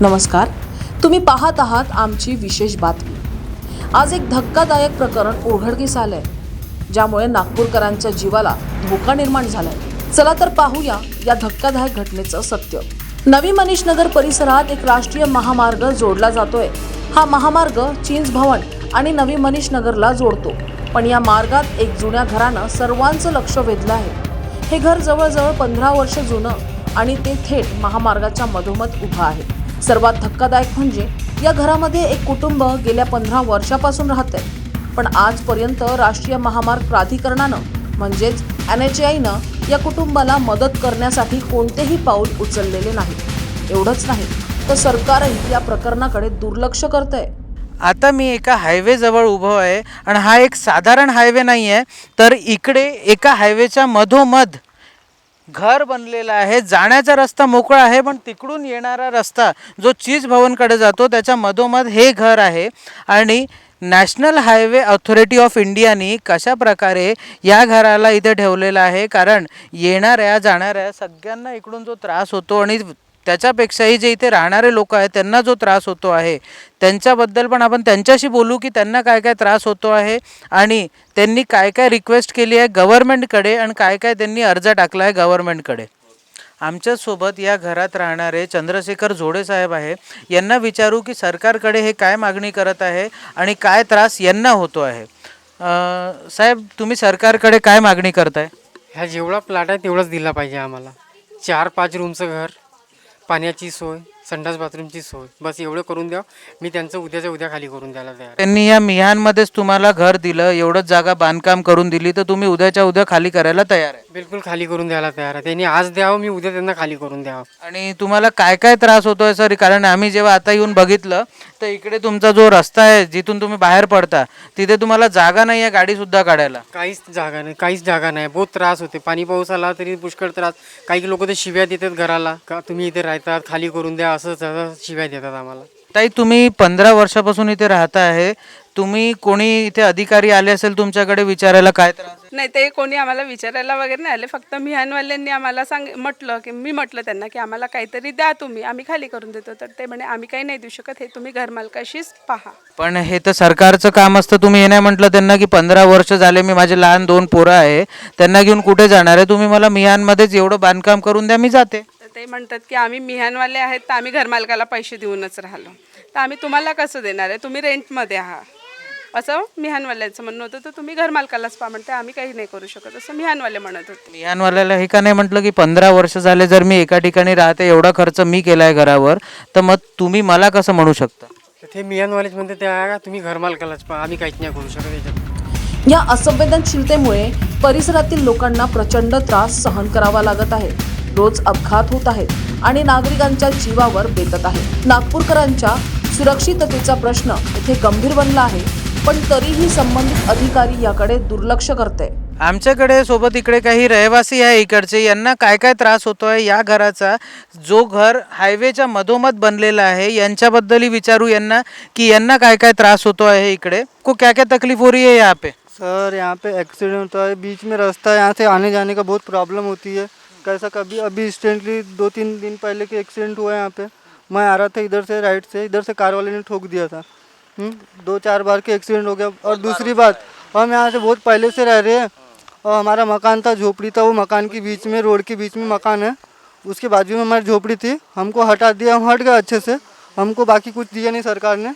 नमस्कार. तुम्ही पाहत आहात आमची विशेष बातमी. आज एक धक्कादायक प्रकरण उघडकीस आलंय ज्यामुळे नागपूरकरांच्या जीवाला धोका निर्माण झालाय. चला तर पाहूया या धक्कादायक घटनेचं सत्य. नवी मनीष नगर परिसरात एक राष्ट्रीय महामार्ग जोडला जातोय. हा महामार्ग चिंच भवन आणि नवी मनीष नगरला जोडतो. पण या मार्गात एक जुन्या घरानं सर्वांचं लक्ष वेधलं आहे. हे घर जवळजवळ पंधरा वर्ष जुनं आणि ते थेट महामार्गाच्या मधोमध उभं आहे. सर्वात धक्कादायक म्हणजे या घरामध्ये एक कुटुंब गेल्या पंधरा वर्षापासून राहत आहे पण आजपर्यंत राष्ट्रीय महामार्ग प्राधिकरणानं म्हणजेच एन एच आयनं या कुटुंबाला मदत करण्यासाठी कोणतेही पाऊल उचललेले नाही. एवढंच नाही तर सरकारही या प्रकरणाकडे दुर्लक्ष करतंय. आता मी एका हायवे जवळ उभो आहे आणि हा एक साधारण हायवे नाही आहे तर इकडे एका हायवेच्या मधोमध घर बनलेलं आहे जाण्याचा रस्ता मोकळा आहे पण तिकडून येणारा रस्ता जो चीज भवनकडे जातो त्याच्या मधोमध हे घर आहे. आणि नॅशनल हायवे ऑथॉरिटी ऑफ इंडियानी कशा प्रकारे या घराला इथे ठेवलेलं आहे कारण येणाऱ्या जाणाऱ्या सगळ्यांना इकडून जो त्रास होतो आणि त्याच्यापेक्षाही जे इथे राहणारे लोक आहेत त्यांना जो त्रास होतो आहे त्यांच्याबद्दल पण आपण त्यांच्याशी बोलू की त्यांना काय काय त्रास होतो आहे आणि त्यांनी काय काय रिक्वेस्ट केली आहे गव्हर्नमेंटकडे आणि काय काय त्यांनी अर्ज टाकला आहे गव्हर्नमेंटकडे आमच्यासोबत या घरात राहणारे चंद्रशेखर झोडे साहेब आहे. यांना विचारू की सरकारकडे हे काय मागणी करत आहे आणि काय त्रास यांना होतो आहे. साहेब तुम्ही सरकारकडे काय मागणी करताय? ह्या जेवढा प्लॅट आहे तेवढाच दिला पाहिजे आम्हाला. चार पाच रूमचं घर. पाण्याची सोय. संडास बाथरूमची सोय. बस एवढं करून द्या. मी त्यांचं उद्याच्या उद्या खाली करून द्यायला तयार. त्यांनी या मिहानमध्येच तुम्हाला घर दिलं एवढंच जागा बांधकाम करून दिली तर तुम्ही उद्याच्या उद्या खाली करायला तयार आहे. बिलकुल खाली करून द्यायला तयार आहे. त्यांनी आज द्यावं मी उद्या त्यांना खाली करून द्यावं. आणि तुम्हाला काय काय त्रास होतोय सर कारण आम्ही जेव्हा आता येऊन बघितलं तर इकडे तुमचा जो रस्ता आहे जिथून तुम्ही बाहेर पडता तिथे तुम्हाला जागा नाही आहे गाडी सुद्धा काढायला. काहीच जागा नाही काहीच जागा नाही. बहुत त्रास होते. पाणी पाऊस आला तरी पुष्कळ त्रास. काही लोक ते शिव्या देतात घराला. का तुम्ही इथे राहतात खाली करून द्या असं तसं शिव्या देतात आम्हाला. ताई तुम्ही पंधरा वर्षापासून इथे राहता आहे. तुम्ही कोणी इथे अधिकारी आले असेल तुमच्याकडे विचारायला काय त्रास आहे? नाही ते कोणी आम्हाला विचारायला वगैरे नाही आले. फक्त मिहानवाल्यांनी आम्हाला सांग म्हटलं की मी म्हटलं त्यांना की आम्हाला काहीतरी द्या तुम्ही. आम्ही खाली करून देतो. तर ते म्हणे आम्ही काही नाही देऊ शकत. हे तुम्ही घरमालकाशीच पहा. पण हे तर सरकारचं काम असतं. तुम्ही हे नाही म्हटलं त्यांना की पंधरा वर्ष झाले मी माझे लहान दोन पोरं आहे. त्यांना घेऊन कुठे जाणार आहे? तुम्ही मला मिहानमध्येच एवढं बांधकाम करून द्या मी जाते. ते म्हणतात की आम्ही मिहानवाले आहेत तर आम्ही घरमालकाला पैसे देऊनच राहिलो. तर आम्ही तुम्हाला कसं देणार आहे? तुम्ही रेंटमध्ये आहात. असं मिहानवाल्यांचं म्हणणं होतं. तर तुम्ही घरमालकालाच पहा म्हणते आम्ही काही नाही करू शकत असं मिहानवाले म्हणत होते. मिहानवाल्याला हे का नाही म्हटलं की पंधरा वर्ष झाले जर मी एका ठिकाणी राहते एवढा खर्च मी केलाय घरावर तर मग तुम्ही मला कसं म्हणू शकता? तर ते मियानवालेच म्हणते त्या तुम्ही घरमालकालाच पहा आम्ही काहीच नाही करू शकत याच्यात. या असंवेदनशीलतेमुळे परिसरातील लोकांना प्रचंड त्रास सहन करावा लागत आहे. रोज अपघात होत आहेत आणि नागरिकांच्या जीवावर बेतत आहे. नागपूरकरांच्या सुरक्षिततेचा प्रश्न येथे गंभीर बनला आहे पण तरीही संबंधित अधिकारी याकडे दुर्लक्ष करते आमच्याकडे सोबत इकडे काही रहिवासी आहे इकडचे. यांना काय काय त्रास होतोय? या घराचा जो घर हायवेच्या मधोमध बनलेला आहे यांच्याबद्दलही विचारू यांना की यांना काय काय त्रास होतो आहे इकडे. को क्या क्या तकलीफ हो रही है यहाँ पे? सर यहाँ पे एक्सीडेंट होता है बीच में रास्ता है यहाँ से आने जाने का बहुत प्रॉब्लम होती है। कैसा कभी अभी इंस्टेंटली दो तीन दिन पहले के एक्सीडेंट हुआ है यहाँ पे। मैं आ रहा था इधर से राइट से इधर से कार वाले ने ठोक दिया था। हम्म, दो चार बार के एक्सीडेंट हो गया। और दूसरी बात हम यहाँ से बहुत पहले से रह रहे हैं। और हमारा मकान था झोपड़ी था वो मकान के बीच में रोड के बीच में मकान है। उसके बाजू में हमारी झोपड़ी थी। हमको हटा दिया हम हट गए अच्छे से। हमको बाकी कुछ दिया नहीं सरकार ने।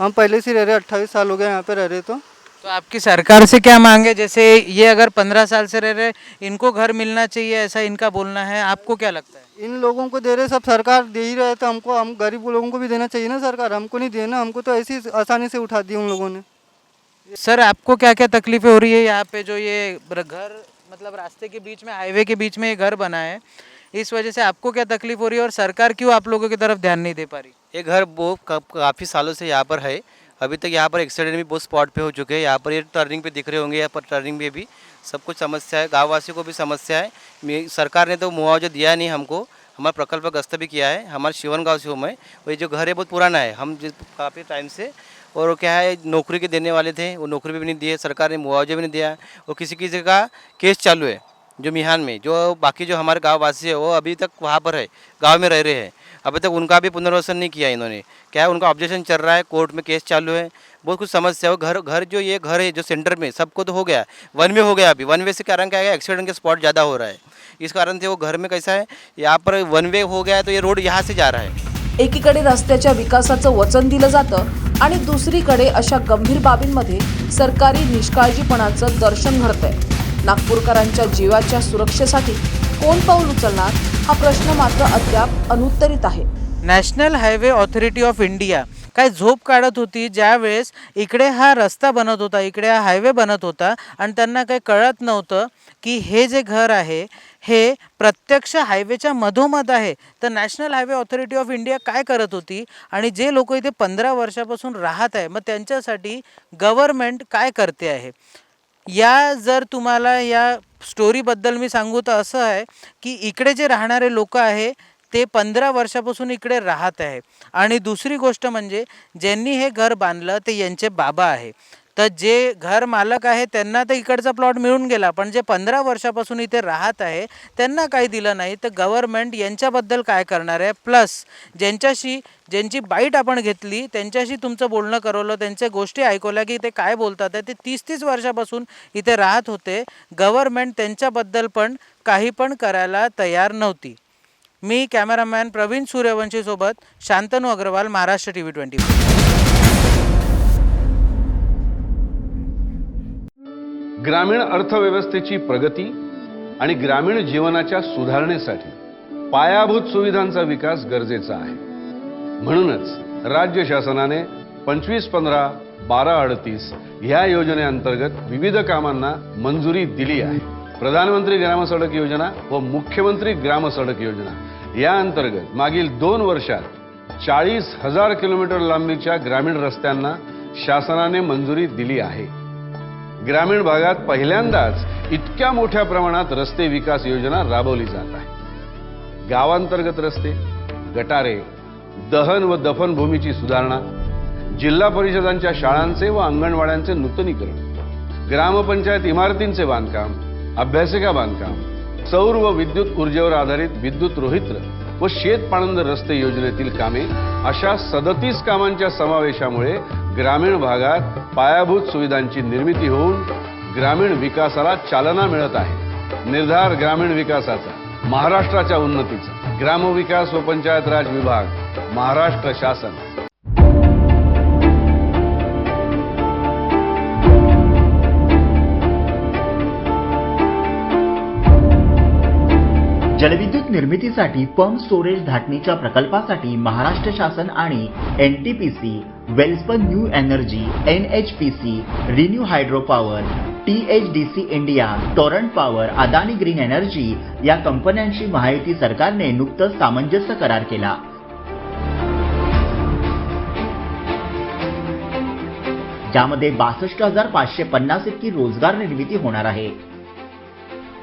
हम पहले से रह रहे अट्ठाईस साल हो गए यहाँ पे रह रहे तो। तो आपकी सरकार से क्या मांगे? जैसे ये अगर पंद्रह साल से रह रहे इनको घर मिलना चाहिए ऐसा इनका बोलना है आपको क्या लगता है? इन लोगों को दे रहे सब सरकार दे ही रहे तो हमको हम गरीब लोगों को भी देना चाहिए ना सरकार? हमको नहीं देना हमको तो ऐसी आसानी से उठा दी उन लोगों ने। सर आपको क्या क्या तकलीफें हो रही है यहाँ पे जो ये घर मतलब रास्ते के बीच में हाईवे के बीच में ये घर बना है? इस वजह से आपको क्या तकलीफ़ हो रही है और सरकार क्यों आप लोगों की तरफ़ ध्यान नहीं दे पा रही? ये घर वो काफ़ी सालों से यहाँ पर है। अभी तक यहाँ पर एक्सीडेंट भी बहुत स्पॉट पे हो चुके हैं। यहाँ पर ये टर्निंग पे दिख रहे होंगे, यहाँ पर टर्निंग में भी सब कुछ समस्या है। गाँव वासियों को भी समस्या है। सरकार ने तो मुआवजा दिया नहीं हमको। हमारा प्रकल्प गस्त भी किया है। हमारे शिवन गाँव से हूँ मैं। और ये जो घर है बहुत पुराना है। हम काफ़ी टाइम से और क्या है, नौकरी के देने वाले थे। वो नौकरी भी नहीं दिए। सरकार ने मुआवजा भी नहीं दिया। और किसी किसी का केस चालू है, जो मिहान में। जो बाकी जो हमारे गाँव वासी है, वो अभी तक वहाँ पर है। गाँव में रह रहे हैं। अभी तक उनका भी पुनर्वसन नहीं किया इन्होंने। क्या है उनका ऑब्जेक्शन चल रहा है कोर्ट में केस चालू है। बहुत कुछ समस्या है घर घर जो ये घर है जो सेंटर में सबको तो हो गया। वन वे हो गया अभी। वन वे से कारण क्या है? एक्सीडेंट के स्पॉट ज़्यादा हो रहा है। इस कारण से वो घर में कैसा है यहाँ पर वन वे हो गया है तो ये रोड यहाँ से जा रहा है। एकीकडे रस्त्याच्या विकासाचं वचन दिलं जातं आणि दुसरीकडे अशा गंभीर बाबींमध्ये सरकारी निष्काळजीपणाचं दर्शन घडतंय. नागपूरकरांच्या जीवाच्या सुरक्षेसाठी कोण पाऊल उचलणार? हा प्रश्न मात्र अद्याप अनुत्तरित आहे. National highway authority of India काय झोप काढत होती? ज्यावेळेस इकडे हा रस्ता बनत होता इकडे हा हायवे बनत होता आणि त्यांना काही कळत नव्हतं की हे जे घर आहे हे प्रत्यक्ष हायवेच्या मधोमध आहे. तर national highway authority of India काय करत होती? आणि जे लोक इथे पंधरा वर्षापासून राहत आहे मग त्यांच्यासाठी गव्हर्मेंट काय करते आहे? या जर तुम्हाला या स्टोरीबद्दल मी सांगू तर असं आहे की इकडे जे राहणारे लोक आहे ते पंधरा वर्षापासून इकडे राहत आहे. आणि दुसरी गोष्ट म्हणजे ज्यांनी हे घर बांधलं ते यांचे बाबा आहे. तर जे घर मालक आहे त्यांना तर इकडचा प्लॉट मिळून गेला. पण जे पंधरा वर्षापासून इथे राहत आहे त्यांना काही दिलं नाही. तर गव्हर्मेंट यांच्याबद्दल काय करणार आहे? प्लस ज्यांच्याशी ज्यांची बाईट आपण घेतली त्यांच्याशी तुमचं बोलणं करवलं त्यांच्या गोष्टी ऐकवल्या की ते काय बोलतात आहे ते तीस तीस वर्षापासून इथे राहत होते. गव्हर्मेंट त्यांच्याबद्दल पण काही पण करायला तयार नव्हती. मी cameraman Praveen सूर्यवंशीसोबत Shantanu Agrawal Maharashtra T V twenty ग्रामीण अर्थव्यवस्थेची प्रगती आणि ग्रामीण जीवनाच्या सुधारणेसाठी पायाभूत सुविधांचा विकास गरजेचा आहे. म्हणूनच राज्य शासनाने पंचवीस पंधरा बारा अडतीस ह्या योजनेअंतर्गत विविध कामांना मंजुरी दिली आहे. प्रधानमंत्री ग्रामसडक योजना व मुख्यमंत्री ग्रामसडक योजना या अंतर्गत मागील दोन वर्षात चाळीस हजार किलोमीटर लांबीच्या ग्रामीण रस्त्यांना शासनाने मंजुरी दिली आहे. ग्रामीण भागात पहिल्यांदाच इतक्या मोठ्या प्रमाणात रस्ते विकास योजना राबवली जात आहे. गावांतर्गत रस्ते गटारे दहन व दफनभूमीची सुधारणा जिल्हा परिषदांच्या शाळांचे व अंगणवाड्यांचे नूतनीकरण ग्रामपंचायत इमारतींचे बांधकाम अभ्यासिका बांधकाम सौर व विद्युत ऊर्जेवर आधारित विद्युत रोहित्र व शेत पाणंद रस्ते योजनेतील कामे अशा सदतीस कामांच्या समावेशामुळे ग्रामीण भागात पायाभूत सुविधांची निर्मिती होऊन ग्रामीण विकासाला चालना मिळत आहे. निर्धार ग्रामीण विकासाचा महाराष्ट्राच्या उन्नतीचा. ग्रामविकास व पंचायत राज विभाग महाराष्ट्र शासन. जलविद्युत निर्मितीसाठी पंप स्टोरेज धाटणीच्या प्रकल्पासाठी महाराष्ट्र शासन आणि N T P C Welspun new energy N H P C renew hydro power T H D C India Torrent power Adani green energy या कंपन्यांशी महायुती सरकारने नुकतंच सामंजस्य करार केला. ज्यामध्ये बासष्ट हजार पाचशे पन्नास इतकी रोजगार निर्मिती होणार आहे.